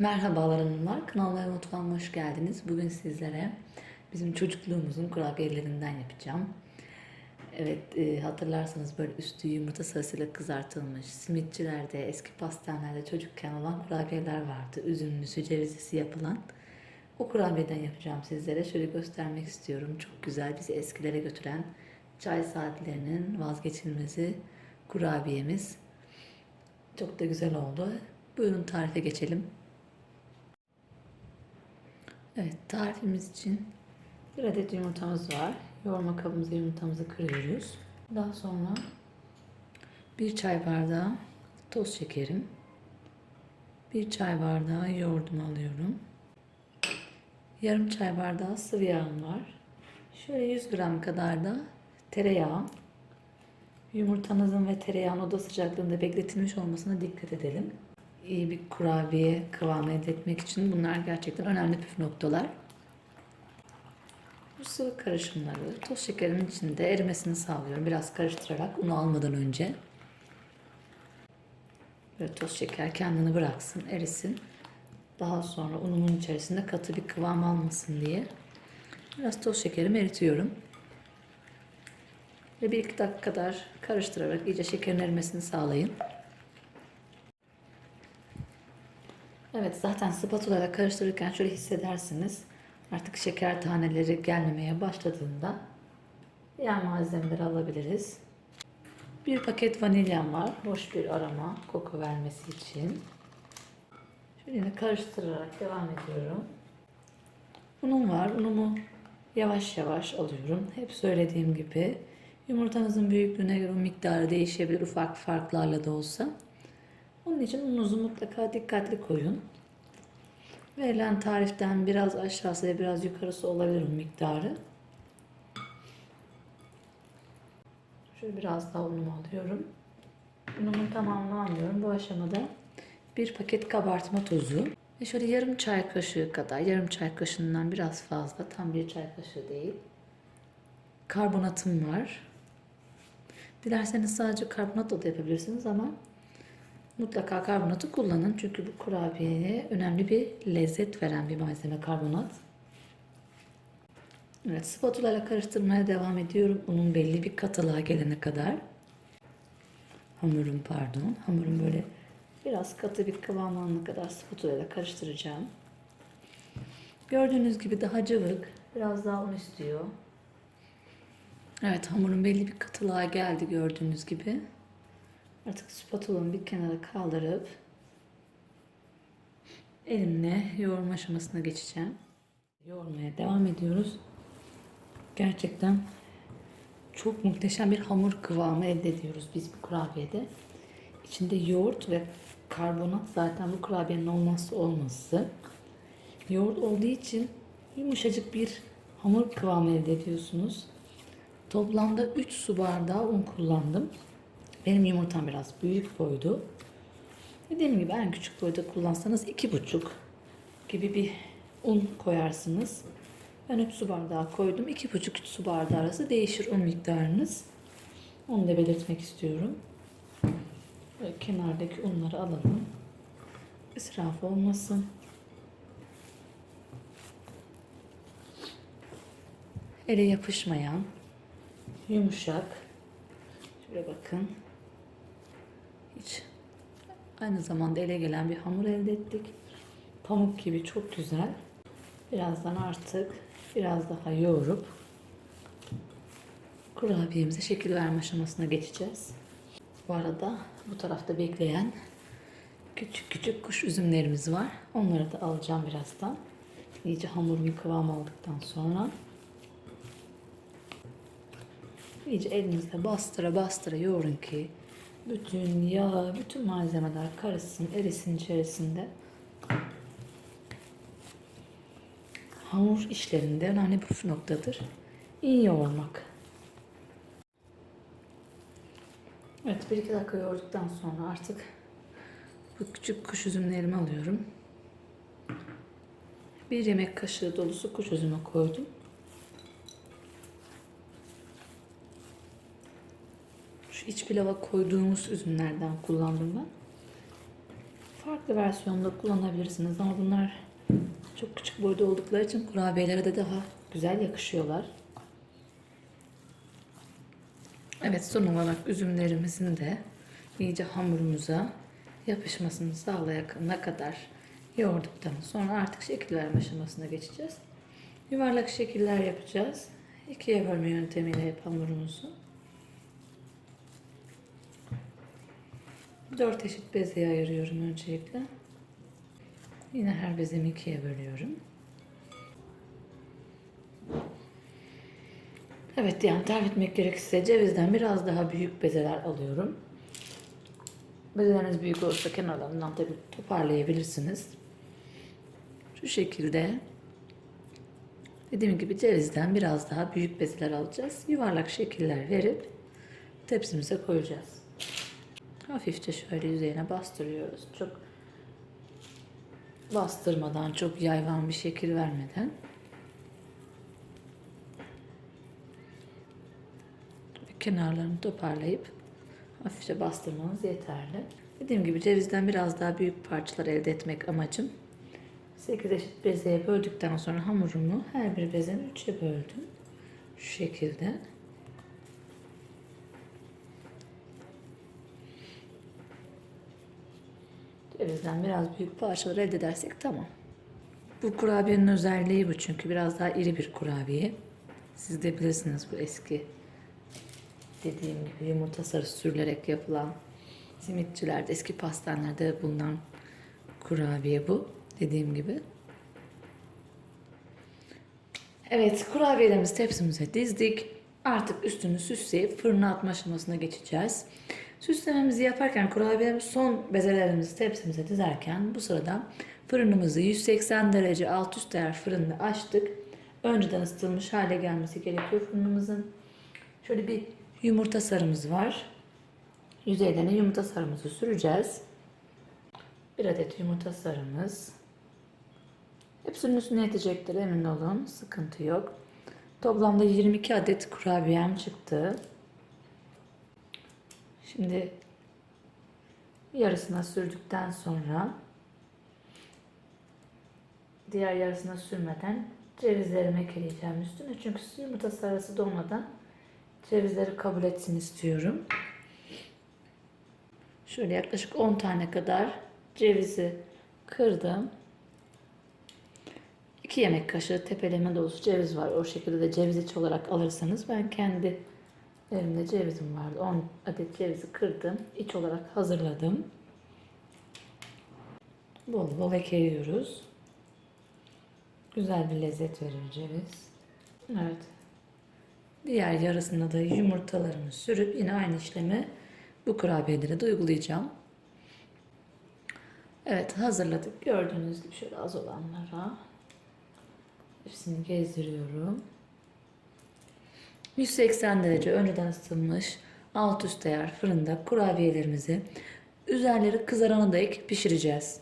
Merhabalar hanımlar, kanalıma ve mutfağıma hoş geldiniz. Bugün sizlere bizim çocukluğumuzun kurabiyelerinden yapacağım. Evet, e, hatırlarsanız böyle üstü yumurta sarısıyla kızartılmış, simitçilerde, eski pastanelerde çocukken olan kurabiyeler vardı. Üzümlüsü, cevizlisi yapılan. O kurabiyeden yapacağım sizlere. Şöyle göstermek istiyorum. Çok güzel, bizi eskilere götüren çay saatlerinin vazgeçilmezi kurabiyemiz. Çok da güzel oldu. Buyurun tarife geçelim. Evet, tarifimiz için bir adet yumurtamız var. Yoğurma kabımıza yumurtamızı kırıyoruz. Daha sonra bir çay bardağı toz şekerim, bir çay bardağı yoğurdumu alıyorum. Yarım çay bardağı sıvı yağım var. Şöyle 100 gram kadar da tereyağı. Yumurtanızın ve tereyağın oda sıcaklığında bekletilmiş olmasına dikkat edelim. İyi bir kurabiye kıvamı elde etmek için bunlar gerçekten önemli püf noktalar. Bu sıvı karışımları toz şekerin içinde erimesini sağlıyorum. Biraz karıştırarak unu almadan önce. Böyle toz şeker kendini bıraksın, erisin. Daha sonra unumun içerisinde katı bir kıvam almasın diye biraz toz şekerimi eritiyorum. Ve bir iki dakika kadar karıştırarak iyice şekerin erimesini sağlayın. Evet zaten spatula ile karıştırırken şöyle hissedersiniz. Artık şeker taneleri gelmemeye başladığında diğer malzemeleri alabiliriz. Bir paket vanilyam var. Hoş bir aroma, koku vermesi için. Şöyle yine karıştırarak devam ediyorum. Unum var. Unumu yavaş yavaş alıyorum. Hep söylediğim gibi yumurtanızın büyüklüğüne göre miktarı değişebilir ufak farklarla da olsa. Onun için ununuzu mutlaka dikkatli koyun. Verilen tariften biraz aşağısı ve biraz yukarısı olabilir miktarı. Şöyle biraz daha unumu alıyorum. Unumun tamamını. Bu aşamada bir paket kabartma tozu ve şöyle yarım çay kaşığı kadar, yarım çay kaşığından biraz fazla, tam bir çay kaşığı değil. Karbonatım var. Dilerseniz sadece karbonat da yapabilirsiniz ama Mutlaka karbonatı kullanın. Çünkü bu kurabiyeye önemli bir lezzet veren bir malzeme karbonat. Evet, spatula ile karıştırmaya devam ediyorum. Unun belli bir katılığa gelene kadar. Hamurum pardon. Hamurum böyle biraz katı bir kıvam alana kadar spatula ile karıştıracağım. Gördüğünüz gibi daha cıvık. Biraz daha un istiyor. Evet hamurum belli bir katılığa geldi gördüğünüz gibi. Artık spatulamı bir kenara kaldırıp elimle yoğurma aşamasına geçeceğim. Yoğurmaya devam ediyoruz. Gerçekten çok muhteşem bir hamur kıvamı elde ediyoruz biz bu kurabiyede. İçinde yoğurt ve karbonat zaten bu kurabiyenin olmazsa olmazı. Yoğurt olduğu için yumuşacık bir hamur kıvamı elde ediyorsunuz. Toplamda 3 su bardağı un kullandım. Benim yumurtam biraz büyük boydu. Dediğim gibi en küçük boyda kullansanız iki buçuk gibi bir un koyarsınız. Ben 3 su bardağı koydum. iki buçuk 3 su bardağı arası değişir un miktarınız. Onu da belirtmek istiyorum. Böyle kenardaki unları alalım. İsraf olmasın. Ele yapışmayan, yumuşak. Şöyle bakın. Hiç aynı zamanda ele gelen bir hamur elde ettik. Pamuk gibi çok güzel. Birazdan artık biraz daha yoğurup kurabiyemize şekil verme aşamasına geçeceğiz. Bu arada bu tarafta bekleyen küçük küçük kuş üzümlerimiz var. Onları da alacağım birazdan. İyice hamurum kıvam aldıktan sonra iyice elinizle bastıra bastıra yoğurun ki bütün yağ, bütün malzemeler karışsın, erisin içerisinde. Hamur işlerinde önemli bir püf noktadır. İyi yoğurmak. Evet, bir iki dakika yoğurduktan sonra artık bu küçük kuş üzümlerimi alıyorum. Bir yemek kaşığı dolusu kuş üzümü koydum. İç pilava koyduğumuz üzümlerden kullandım ben. Farklı versiyonda kullanabilirsiniz ama bunlar çok küçük boyda oldukları için kurabiyelere de daha güzel yakışıyorlar. Evet son olarak üzümlerimizin de iyice hamurumuza yapışmasını sağlayana kadar yoğurduktan sonra artık şekil verme aşamasına geçeceğiz. Yuvarlak şekiller yapacağız. İkiye bölme yöntemiyle hep hamurumuzu. Dört eşit bezeye ayırıyorum öncelikle. Yine her bezemi ikiye bölüyorum. Evet yani tarif etmek gerekirse cevizden biraz daha büyük bezeler alıyorum. Bezeleriniz büyük olursa kenarlarından tabi toparlayabilirsiniz. Şu şekilde dediğim gibi cevizden biraz daha büyük bezeler alacağız. Yuvarlak şekiller verip tepsimize koyacağız. Hafifçe şöyle yüzeyine bastırıyoruz. Çok bastırmadan, çok yayvan bir şekil vermeden. Ve kenarlarını toparlayıp hafifçe bastırmanız yeterli. Dediğim gibi cevizden biraz daha büyük parçalar elde etmek amacım. 8 eşit bezeye böldükten sonra hamurumu her bir bezenin 3'e böldüm. Şu şekilde. Cevizden biraz büyük parçalar elde edersek tamam. Bu kurabiyenin özelliği bu çünkü biraz daha iri bir kurabiye. Siz de bilirsiniz bu eski dediğim gibi yumurta sarısı sürülerek yapılan simitçilerde, eski pastanelerde bulunan kurabiye bu. Dediğim gibi. Evet, kurabiyelerimizi tepsimize dizdik. Artık üstünü süsleyip fırına atma aşamasına geçeceğiz. Süslememizi yaparken kurabiyelerimiz son bezelerimizi tepsimize dizerken bu sırada fırınımızı 180 derece alt üst ayar fırında açtık. Önceden ısıtılmış hale gelmesi gerekiyor fırınımızın. Şöyle bir yumurta sarımız var. Yüzeylerine yumurta sarımızı süreceğiz. Bir adet yumurta sarımız. Hepsinin üstüne yetecektir emin olun. Sıkıntı yok. Toplamda 22 adet kurabiyem çıktı. Şimdi yarısına sürdükten sonra diğer yarısına sürmeden cevizlerimi ekleyeceğim üstüne. Çünkü yumurta sarısı dolmadan cevizleri kabul etsin istiyorum. Şöyle yaklaşık 10 tane kadar cevizi kırdım. 2 yemek kaşığı tepeleme dolusu ceviz var. O şekilde de ceviz iç olarak alırsanız ben kendi elimde cevizim vardı. 10 adet cevizi kırdım. iç olarak hazırladım. Bol bol ekliyoruz. Güzel bir lezzet verir ceviz. Evet. Diğer yarısına da yumurtalarımı sürüp yine aynı işlemi bu kurabiyelere de uygulayacağım. Evet hazırladık. Gördüğünüz gibi şöyle az olanlara hepsini gezdiriyorum. 180 derece önceden ısıtılmış alt üst ayar fırında kurabiyelerimizi üzerleri kızarana dek pişireceğiz.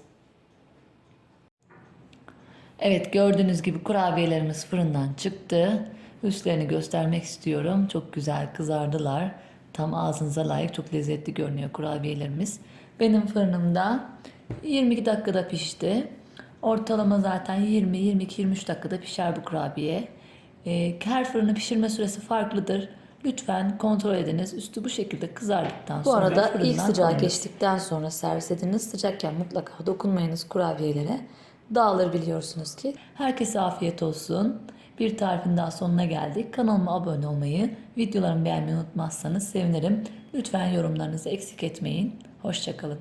Evet gördüğünüz gibi kurabiyelerimiz fırından çıktı. Üstlerini göstermek istiyorum. Çok güzel kızardılar. Tam ağzınıza layık çok lezzetli görünüyor kurabiyelerimiz. Benim fırınımda 22 dakikada pişti. Ortalama zaten 20-22-23 dakikada pişer bu kurabiye. Ee, her fırının pişirme süresi farklıdır. Lütfen kontrol ediniz. Üstü bu şekilde kızardıktan Bu sonra arada fırından ilk sıcağı alınız. geçtikten sonra servis ediniz. Sıcakken mutlaka dokunmayınız kurabiyelere. Dağılır biliyorsunuz ki. Herkese afiyet olsun. Bir tarifin daha sonuna geldik. Kanalıma abone olmayı, videolarımı beğenmeyi unutmazsanız sevinirim. Lütfen yorumlarınızı eksik etmeyin. Hoşçakalın.